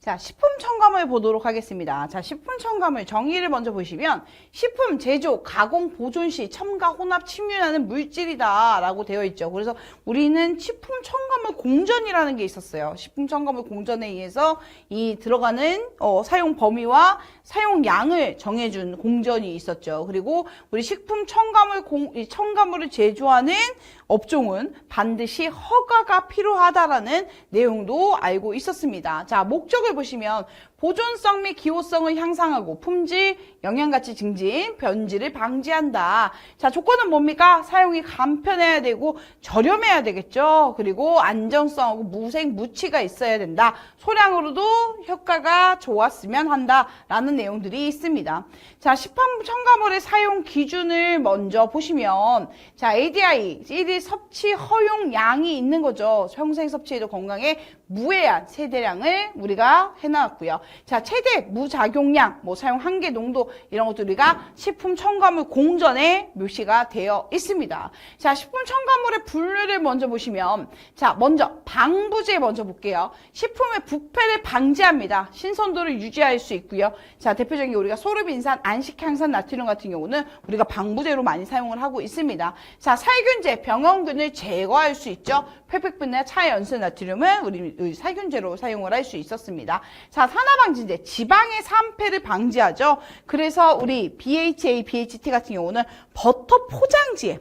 자, 식품 첨가물 보도록 하겠습니다. 자, 식품 첨가물 정의를 먼저 보시면 식품 제조, 가공, 보존 시 첨가, 혼합, 침륜하는 물질이다라고 되어 있죠. 그래서 우리는 식품 첨가물 공전이라는 게 있었어요. 식품 첨가물 공전에 의해서 이 들어가는 어, 사용 범위와 사용 양을 정해준 공전이 있었죠. 그리고 우리 식품 첨가물 공, 이 첨가물을 제조하는 업종은 반드시 허가가 필요하다라는 내용도 알고 있었습니다. 자, 목적을 보시면 보존성 및 기호성을 향상하고 품질, 영양가치 증진, 변질을 방지한다. 자, 조건은 뭡니까? 사용이 간편해야 되고 저렴해야 되겠죠. 그리고 안정성하고 무색, 무취가 있어야 된다. 소량으로도 효과가 좋았으면 한다 라는 내용들이 있습니다. 자, 식품 첨가물의 사용 기준을 먼저 보시면 자, ADI, 1일 섭취 허용량이 있는 거죠. 평생 섭취에도 건강에 무해한 세대량을 우리가 해놨고요. 자, 최대 무작용량, 뭐 사용 한계 농도 이런 것들 우리가 식품 첨가물 공전에 묘시가 되어 있습니다. 자, 식품 첨가물의 분류를 먼저 보시면 자, 먼저 방부제 먼저 볼게요. 식품의 부패를 방지합니다. 신선도를 유지할 수 있고요. 자, 대표적인 게 우리가 소르빈산, 안식향산, 나트륨 같은 경우는 우리가 방부제로 많이 사용을 하고 있습니다. 자, 살균제, 병원균을 제거할 수 있죠. 페펙분이나 차연수 나트륨은 우리 살균제로 사용을 할 수 있었습니다. 자, 산화방지제, 지방의 산패를 방지하죠. 그래서 우리 BHA, BHT 같은 경우는 버터 포장지에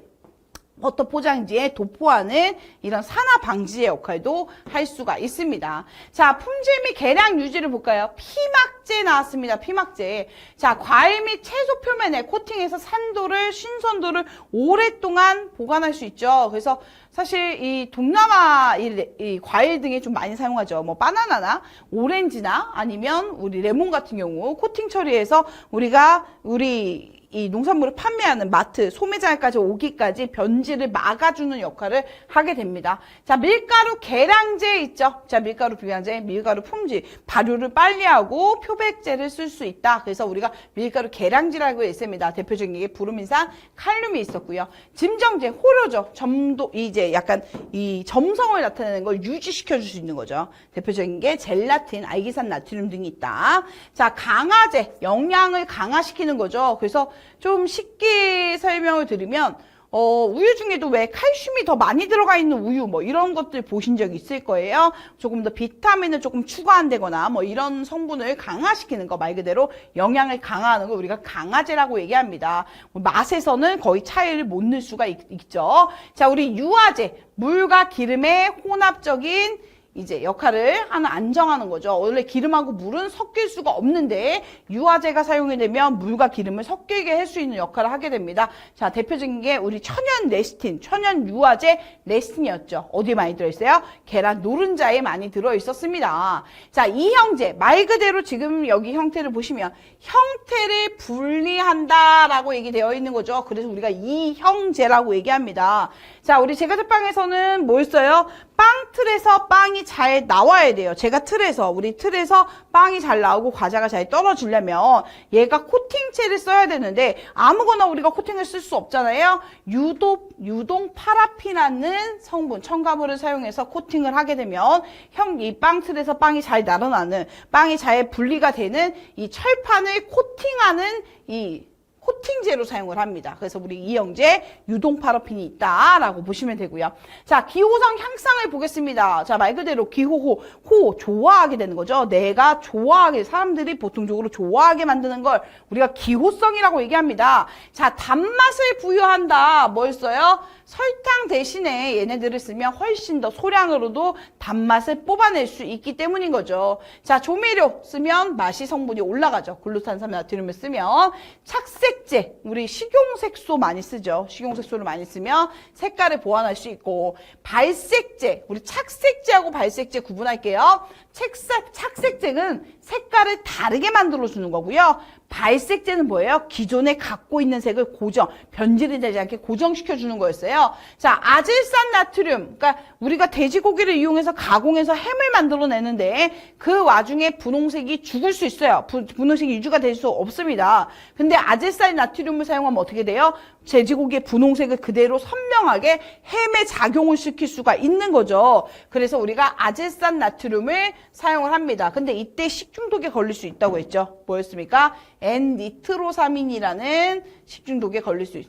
버터 포장지에 도포하는 이런 산화 방지의 역할도 할 수가 있습니다. 자, 품질 및 계량 유지를 볼까요? 피막제 나왔습니다. 피막제. 자, 과일 및 채소 표면에 코팅해서 산도를, 신선도를 오랫동안 보관할 수 있죠. 그래서 사실 이 동남아 이, 이 과일 등에 좀 많이 사용하죠. 뭐 바나나나 오렌지나 아니면 우리 레몬 같은 경우 코팅 처리해서 우리가 우리 이 농산물을 판매하는 마트, 소매장까지 오기까지 변질을 막아주는 역할을 하게 됩니다. 자, 밀가루 계량제 있죠? 자, 밀가루 비량제, 밀가루 품질, 발효를 빨리 하고 표백제를 쓸 수 있다. 그래서 우리가 밀가루 계량제라고 있습니다. 대표적인 게 부르민산, 칼륨이 있었고요. 짐정제, 호료죠. 점도, 이제 약간 이 점성을 나타내는 걸 유지시켜 줄 수 있는 거죠. 대표적인 게 젤라틴, 알기산 나트륨 등이 있다. 자, 강화제, 영양을 강화시키는 거죠. 그래서 좀 쉽게 설명을 드리면 어, 우유 중에도 왜 칼슘이 더 많이 들어가 있는 우유 뭐 이런 것들 보신 적 있을 거예요. 조금 더 비타민을 조금 추가한다거나 뭐 이런 성분을 강화시키는 거 말 그대로 영양을 강화하는 걸 우리가 강화제라고 얘기합니다. 뭐 맛에서는 거의 차이를 못 넣을 수가 있, 있죠. 자, 우리 유화제, 물과 기름의 혼합적인 이제 역할을 하나 안정하는 거죠. 원래 기름하고 물은 섞일 수가 없는데 유화제가 사용이 되면 물과 기름을 섞이게 할 수 있는 역할을 하게 됩니다. 자, 대표적인 게 우리 천연 레스틴, 천연 유화제 레스틴이었죠. 어디에 많이 들어있어요? 계란 노른자에 많이 들어있었습니다. 자, 이 형제, 말 그대로 지금 여기 형태를 보시면 형태를 분리한다라고 얘기되어 있는 거죠. 그래서 우리가 이 형제라고 얘기합니다. 자, 우리 제과제빵에서는 뭘 써요? 빵 틀에서 빵이 잘 나와야 돼요. 제가 틀에서 우리 틀에서 빵이 잘 나오고 과자가 잘 떨어지려면 얘가 코팅체를 써야 되는데 아무거나 우리가 코팅을 쓸 수 없잖아요. 유도 유동 파라핀이라는 성분 첨가물을 사용해서 코팅을 하게 되면 형 이 빵 틀에서 빵이 잘 날아나는 빵이 잘 분리가 되는 이 철판을 코팅하는 이 코팅제로 사용을 합니다. 그래서 우리 이영제 유동 파라핀이 있다라고 보시면 되고요. 자, 기호성 향상을 보겠습니다. 자, 말 그대로 기호호, 호, 좋아하게 되는 거죠. 내가 좋아하게, 사람들이 보통적으로 좋아하게 만드는 걸 우리가 기호성이라고 얘기합니다. 자, 단맛을 부여한다. 뭘 써요? 설탕 대신에 얘네들을 쓰면 훨씬 더 소량으로도 단맛을 뽑아낼 수 있기 때문인 거죠. 자, 조미료 쓰면 맛이 성분이 올라가죠. 글루탄산 나트륨을 쓰면 착색제, 우리 식용색소 많이 쓰죠. 식용색소를 많이 쓰면 색깔을 보완할 수 있고 발색제, 우리 착색제하고 발색제 구분할게요. 책사, 착색제는 색깔을 다르게 만들어 주는 거고요. 갈색제는 뭐예요? 기존에 갖고 있는 색을 고정, 변질이 되지 않게 고정시켜 주는 거였어요. 자, 아질산 나트륨. 그러니까 우리가 돼지고기를 이용해서 가공해서 햄을 만들어 내는데 그 와중에 분홍색이 죽을 수 있어요. 부- 분홍색이 유지가 될 수 없습니다. 근데 아질산 나트륨을 사용하면 어떻게 돼요? 돼지고기의 분홍색을 그대로 선명하게 햄에 작용을 시킬 수가 있는 거죠. 그래서 우리가 아질산 나트륨을 사용을 합니다. 근데 이때 식 중독에 걸릴 수 있다고 했죠. 뭐였습니까? N니트로사민이라는 식중독에 걸릴 수 있,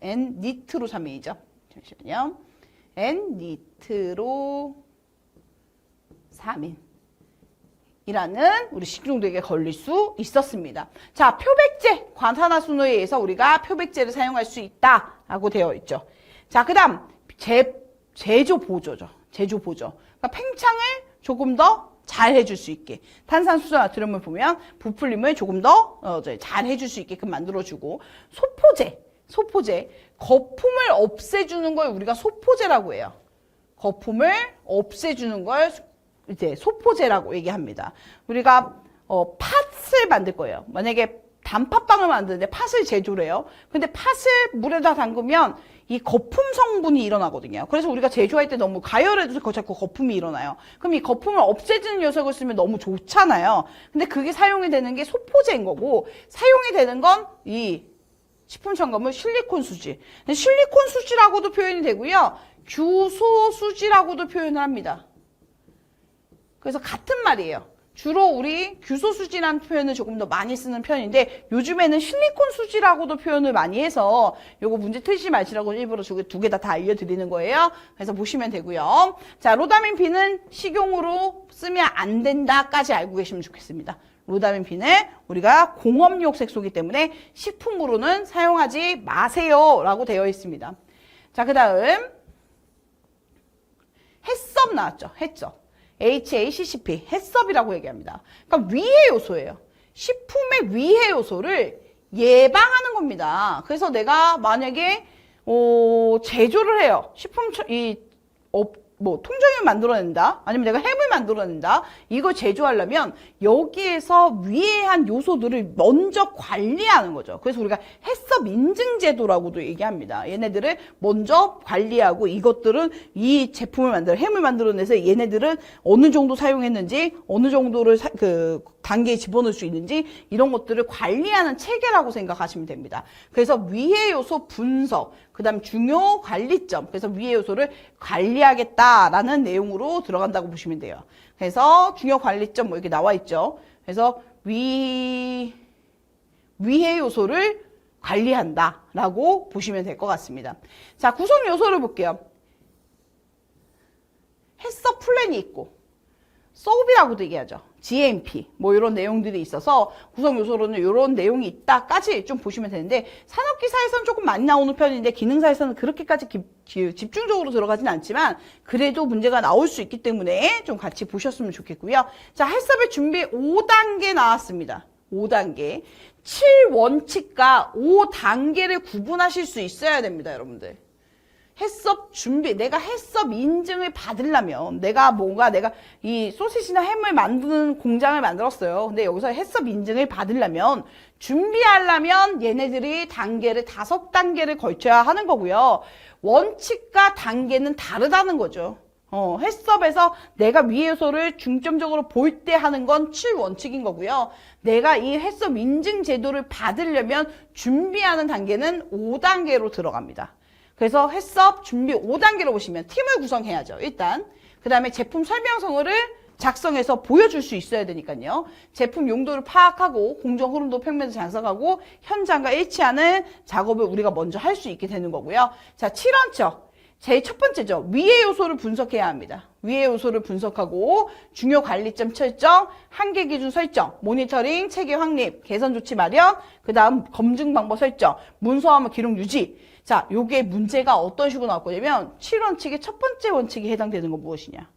N니트로사민이죠. 잠시만요. N니트로사민. 이라는 우리 식중독에 걸릴 수 있었습니다. 자, 표백제, 관산화순호에 의해서 우리가 표백제를 사용할 수 있다라고 되어 있죠. 자, 그 다음, 제, 제조 보조죠. 제조 보조. 그러니까 팽창을 조금 더 잘 해줄 수 있게. 탄산수소 나트륨을 보면 부풀림을 조금 더, 어, 해줄 수 있게끔 만들어주고. 소포제, 소포제. 거품을 없애주는 걸 우리가 소포제라고 해요. 거품을 없애주는 걸 이제 소포제라고 얘기합니다. 우리가 어, 팥을 만들 거예요. 만약에 단팥빵을 만드는데 팥을 제조를 해요. 근데 팥을 물에다 담그면 이 거품 성분이 일어나거든요. 그래서 우리가 제조할 때 너무 가열해도 그 자꾸 거품이 일어나요. 그럼 이 거품을 없애주는 녀석을 쓰면 너무 좋잖아요. 근데 그게 사용이 되는 게 소포제인 거고 사용이 되는 건 이 식품 첨가물 실리콘 수지. 실리콘 수지라고도 표현이 되고요. 규소 수지라고도 표현을 합니다. 그래서 같은 말이에요. 주로 우리 규소 수지라는 표현을 조금 더 많이 쓰는 편인데 요즘에는 실리콘 수지라고도 표현을 많이 해서 요거 문제 틀리지 마시라고 일부러 두개다다 알려드리는 거예요. 그래서 보시면 되고요. 자, 로다민 B는 식용으로 쓰면 안 된다까지 알고 계시면 좋겠습니다. 로다민 B는 우리가 공업용 색소기 때문에 식품으로는 사용하지 마세요 라고 되어 있습니다. 자, 그 다음 해썹 나왔죠. 해썹. HACCP, 해썹이라고 얘기합니다. 그러니까 위해 요소예요. 식품의 위해 요소를 예방하는 겁니다. 그래서 내가 만약에 어, 제조를 해요. 식품 처- 이 업, 뭐 통정을 만들어낸다. 아니면 내가 햄을 만들어낸다. 이걸 제조하려면 여기에서 위해한 요소들을 먼저 관리하는 거죠. 그래서 우리가 해썹 인증 제도라고도 얘기합니다. 얘네들을 먼저 관리하고 이것들은 이 제품을 만들어 햄을 만들어내서 얘네들은 어느 정도 사용했는지 어느 정도를 사- 그 단계에 집어넣을 수 있는지 이런 것들을 관리하는 체계라고 생각하시면 됩니다. 그래서 위해 요소 분석, 그 다음 중요 관리점, 그래서 위해 요소를 관리하겠다라는 내용으로 들어간다고 보시면 돼요. 그래서 중요 관리점 뭐 이렇게 나와 있죠. 그래서 위, 위해 요소를 관리한다라고 보시면 될 것 같습니다. 자, 구성 요소를 볼게요. 해썹 플랜이 있고, 소비라고도 얘기하죠. GMP 뭐 이런 내용들이 있어서 구성 요소로는 이런 내용이 있다까지 좀 보시면 되는데 산업 기사에서는 조금 많이 나오는 편인데 기능사에서는 그렇게까지 기- 기- 집중적으로 들어가진 않지만 그래도 문제가 나올 수 있기 때문에 좀 같이 보셨으면 좋겠고요. 자, 해썹의 준비 5단계 나왔습니다. 5단계. 7원칙과 5단계를 구분하실 수 있어야 됩니다, 여러분들. 해썹 준비, 내가 해썹 인증을 받으려면, 내가 뭔가 내가 이 소시지나 햄을 만드는 공장을 만들었어요. 근데 여기서 해썹 인증을 받으려면, 준비하려면 얘네들이 단계를 다섯 단계를 걸쳐야 하는 거고요. 원칙과 단계는 다르다는 거죠. 어, 해썹에서 내가 요소를 중점적으로 볼 때 하는 건 7원칙인 거고요. 내가 이 해썹 인증 제도를 받으려면 준비하는 단계는 5단계로 들어갑니다. 그래서 해썹 준비 5단계로 보시면 팀을 구성해야죠. 일단. 그 다음에 제품 설명서를 작성해서 보여줄 수 있어야 되니까요. 제품 용도를 파악하고 공정 흐름도 평면도 작성하고 현장과 일치하는 작업을 우리가 먼저 할 수 있게 되는 거고요. 자, 7원칙. 제일 첫 번째죠. 위의 요소를 분석해야 합니다. 위의 요소를 분석하고 중요 관리점 설정, 한계 기준 설정, 모니터링, 체계 확립, 개선 조치 마련, 그 다음 검증 방법 설정, 문서화물 기록 유지. 자, 요게 문제가 어떤 식으로 나올 거냐면 7원칙의 첫 번째 원칙에 해당되는 건 무엇이냐?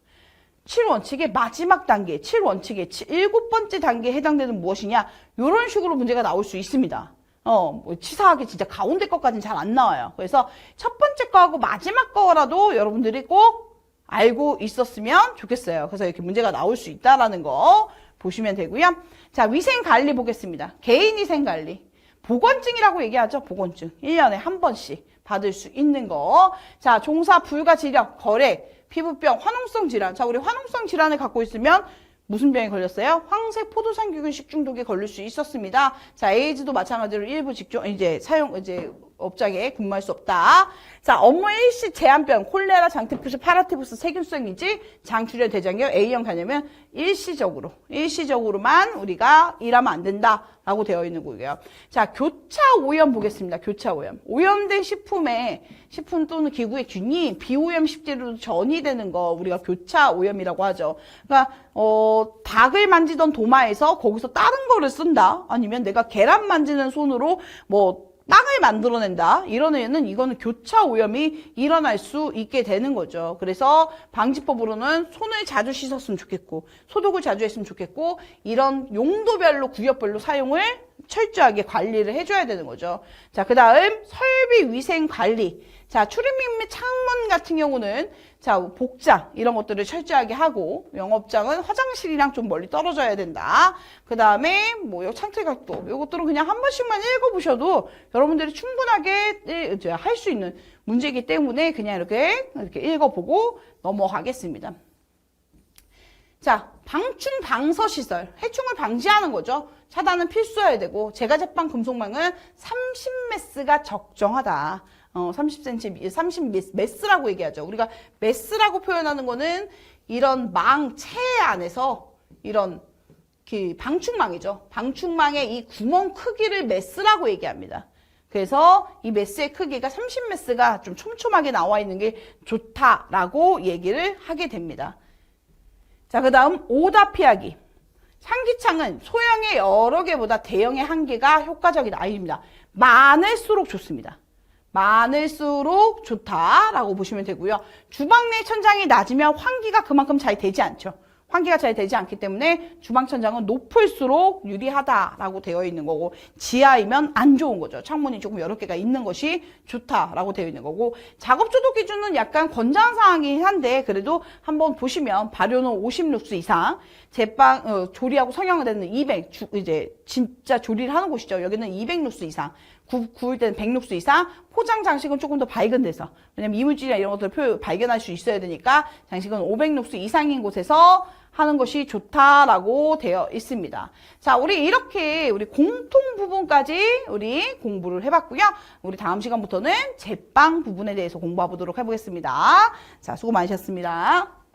7원칙의 마지막 단계, 7원칙의 일곱 번째 단계에 해당되는 무엇이냐? 이런 식으로 문제가 나올 수 있습니다. 어, 뭐 치사하게 진짜 가운데 것까지는 잘 안 나와요. 그래서 첫 번째 거하고 마지막 거라도 여러분들이 꼭 알고 있었으면 좋겠어요. 그래서 이렇게 문제가 나올 수 있다라는 거 보시면 되고요. 자, 위생 관리 보겠습니다. 개인 위생 관리. 보건증이라고 얘기하죠. 보건증. 1년에 한 번씩 받을 수 있는 거. 자, 종사 불가 지력, 거래, 피부병, 화농성 질환. 자, 우리 화농성 질환을 갖고 있으면 무슨 병에 걸렸어요? 황색 포도상규균 식중독에 걸릴 수 있었습니다. 자, 에이즈도 마찬가지로 일부 직종 이제 사용 이제 업장에 근무할 수 없다. 자, 업무 일시 제한병, 콜레라, 장티푸스, 파라티푸스, 세균성이지, 장출혈, 대장염, A형 간염은 일시적으로, 일시적으로만 우리가 일하면 안 된다 라고 되어 있는 거고요. 자, 교차 오염 보겠습니다. 교차 오염. 오염된 식품에 식품 또는 기구의 균이 비오염 식재료로 전이되는 거 우리가 교차 오염이라고 하죠. 그러니까 어, 닭을 만지던 도마에서 거기서 다른 거를 쓴다. 아니면 내가 계란 만지는 손으로 뭐 빵을 만들어낸다. 이런 애는 이거는 교차 오염이 일어날 수 있게 되는 거죠. 그래서 방지법으로는 손을 자주 씻었으면 좋겠고, 소독을 자주 했으면 좋겠고, 이런 용도별로 구역별로 사용을 철저하게 관리를 해줘야 되는 거죠. 자, 그 다음 설비 위생 관리. 자, 출입문 및 창문 같은 경우는 자, 복장 이런 것들을 철저하게 하고 영업장은 화장실이랑 좀 멀리 떨어져야 된다. 그 다음에 뭐 창틀 각도 이것들은 그냥 한 번씩만 읽어보셔도 여러분들이 충분하게 할 수 있는 문제이기 때문에 그냥 이렇게 이렇게 읽어보고 넘어가겠습니다. 자, 방충 방서 시설, 해충을 방지하는 거죠. 차단은 필수여야 되고 제가 제빵 금속망은 30메스가 적정하다. 어, 30cm, 30 메스라고 얘기하죠. 우리가 메스라고 표현하는 거는 이런 망체 안에서 이런 그 방충망이죠. 방충망의 이 구멍 크기를 메스라고 얘기합니다. 그래서 이 메스의 크기가 30메스가 좀 촘촘하게 나와 있는 게 좋다라고 얘기를 하게 됩니다. 자, 그 다음 오다 피하기. 향기창은 소형의 여러 개보다 대형의 한 개가 효과적이다. 아닙니다. 많을수록 좋습니다. 많을수록 좋다라고 보시면 되고요. 주방 내 천장이 낮으면 환기가 그만큼 잘 되지 않죠. 환기가 잘 되지 않기 때문에 주방 천장은 높을수록 유리하다라고 되어 있는 거고 지하이면 안 좋은 거죠. 창문이 조금 여러 개가 있는 것이 좋다라고 되어 있는 거고 작업 조도 기준은 약간 권장 사항이긴 한데 그래도 한번 보시면 발효는 50룩스 이상 제빵 어, 조리하고 성형을 되는 200 주, 이제 진짜 조리를 하는 곳이죠. 여기는 200룩스 이상 구, 구울 때는 100룩스 이상 포장 장식은 조금 더 밝은 데서 왜냐면 이물질이나 이런 것들을 표, 발견할 수 있어야 되니까 장식은 500룩스 이상인 곳에서 하는 것이 좋다라고 되어 있습니다. 자, 우리 이렇게 우리 공통 부분까지 우리 공부를 해봤고요. 우리 다음 시간부터는 제빵 부분에 대해서 공부해 보도록 해보겠습니다. 자, 수고 많으셨습니다.